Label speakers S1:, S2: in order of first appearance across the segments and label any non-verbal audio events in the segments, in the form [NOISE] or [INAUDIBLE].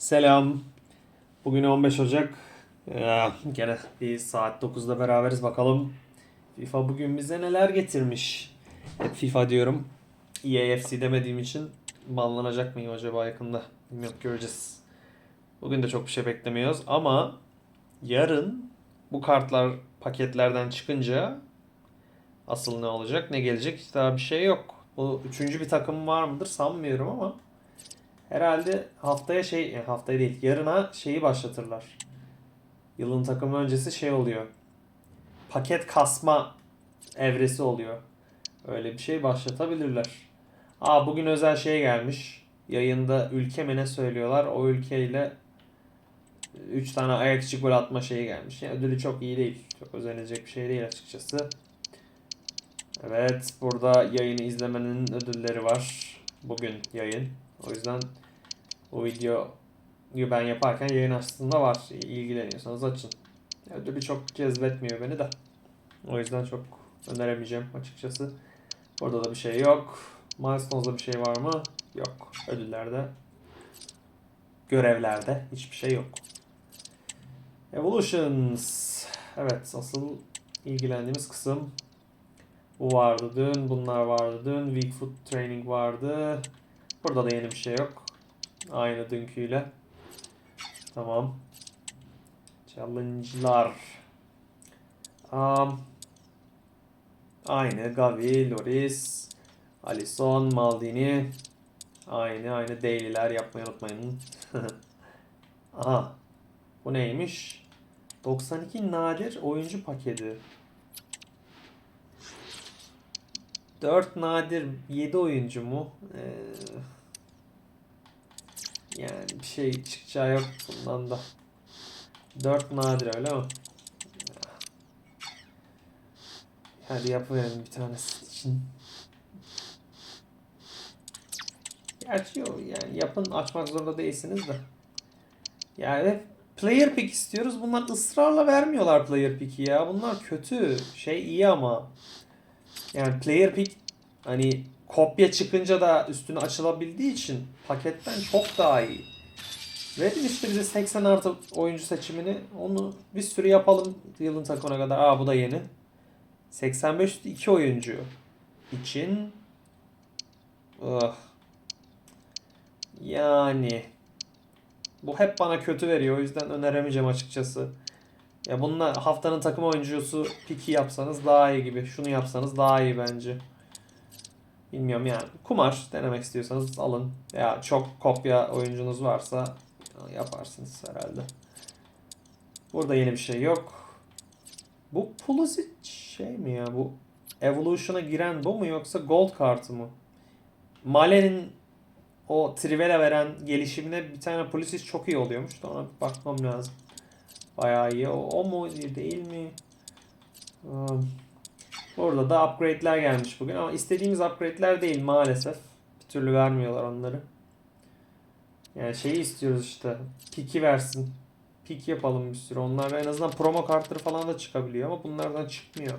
S1: Selam. Bugün 15 Ocak. Ya, gene bir saat 9'da beraberiz bakalım. FIFA bugün bize neler getirmiş. Hep FIFA diyorum. EAFC demediğim için banlanacak mıyım acaba yakında? Bilmiyorum göreceğiz. Bugün de çok bir şey beklemiyoruz ama yarın bu kartlar paketlerden çıkınca asıl ne olacak ne gelecek daha bir şey yok. Bu üçüncü bir takım var mıdır sanmıyorum ama Herhalde haftaya şey yani haftaya değil yarına şeyi başlatırlar. Yılın takımı öncesi şey oluyor. Paket kasma evresi oluyor. Öyle bir şey başlatabilirler. Aa bugün özel şey gelmiş. Yayında ülke mi ne söylüyorlar. O ülkeyle 3 tane ayak içi gol atma şeyi gelmiş. Yani ödülü çok iyi değil. Çok özenilecek bir şey değil açıkçası. Evet burada yayını izlemenin ödülleri var. Bugün yayın. O yüzden o videoyu ben yaparken yayın aslında var. İlgileniyorsanız açın. Ödülü çok cezbetmiyor beni de. O yüzden çok öneremeyeceğim açıkçası. Burada da bir şey yok. Milestones'da bir şey var mı? Yok. Ödüllerde, görevlerde hiçbir şey yok. Evolutions. Evet asıl ilgilendiğimiz kısım bu vardı dün. Bunlar vardı dün. Weak Foot Training vardı. Burada da yeni bir şey yok. Aynı dünküyle. Tamam. Challenge'lar. Um, aynı. Gavi, Loris, Alisson, Maldini. Aynı aynı daily'ler yapmayı unutmayın. [LAUGHS] Aha. Bu neymiş? 92 nadir oyuncu paketi. 4 nadir 7 oyuncu mu? Ee, yani bir şey çıkacağı yok bundan da. 4 nadir öyle mi? Hadi yapıverelim bir tanesi için. Gerçi yok yani yapın açmak zorunda değilsiniz de. Yani player pick istiyoruz. Bunlar ısrarla vermiyorlar player pick'i ya. Bunlar kötü. Şey iyi ama. Yani player pick hani kopya çıkınca da üstüne açılabildiği için paketten çok daha iyi. Verin işte bize 80 artı oyuncu seçimini. Onu bir sürü yapalım yılın takımına kadar. Aa bu da yeni. 85 üstü 2 oyuncu için Ugh. Yani bu hep bana kötü veriyor. O yüzden öneremeyeceğim açıkçası. Ya bununla haftanın takım oyuncusu piki yapsanız daha iyi gibi. Şunu yapsanız daha iyi bence. Bilmiyorum yani. Kumar denemek istiyorsanız alın. Ya çok kopya oyuncunuz varsa yaparsınız herhalde. Burada yeni bir şey yok. Bu Pulisic şey mi ya? Bu Evolution'a giren bu mu yoksa Gold kartı mı? Male'nin o Trivela veren gelişimine bir tane Pulisic çok iyi oluyormuş da ona bakmam lazım. Bayağı iyi. O, o mu değil mi? Um, Burada da upgrade'ler gelmiş bugün ama istediğimiz upgrade'ler değil maalesef. Bir türlü vermiyorlar onları. Yani şeyi istiyoruz işte. Piki versin. Pik yapalım bir sürü. Onlar en azından promo kartları falan da çıkabiliyor ama bunlardan çıkmıyor.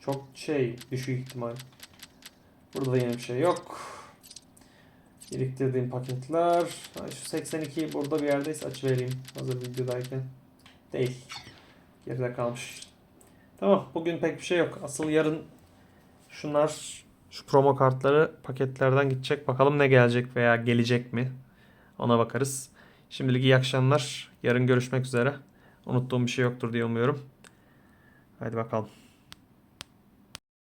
S1: Çok şey düşük ihtimal. Burada da yeni bir şey yok. Biriktirdiğim paketler. Ha, Şu 82'yi burada bir yerdeyse aç vereyim. Hazır videodayken. Değil. Geride kalmış. Tamam bugün pek bir şey yok. Asıl yarın şunlar şu promo kartları paketlerden gidecek. Bakalım ne gelecek veya gelecek mi? Ona bakarız. Şimdilik iyi akşamlar. Yarın görüşmek üzere. Unuttuğum bir şey yoktur diye umuyorum. Hadi bakalım.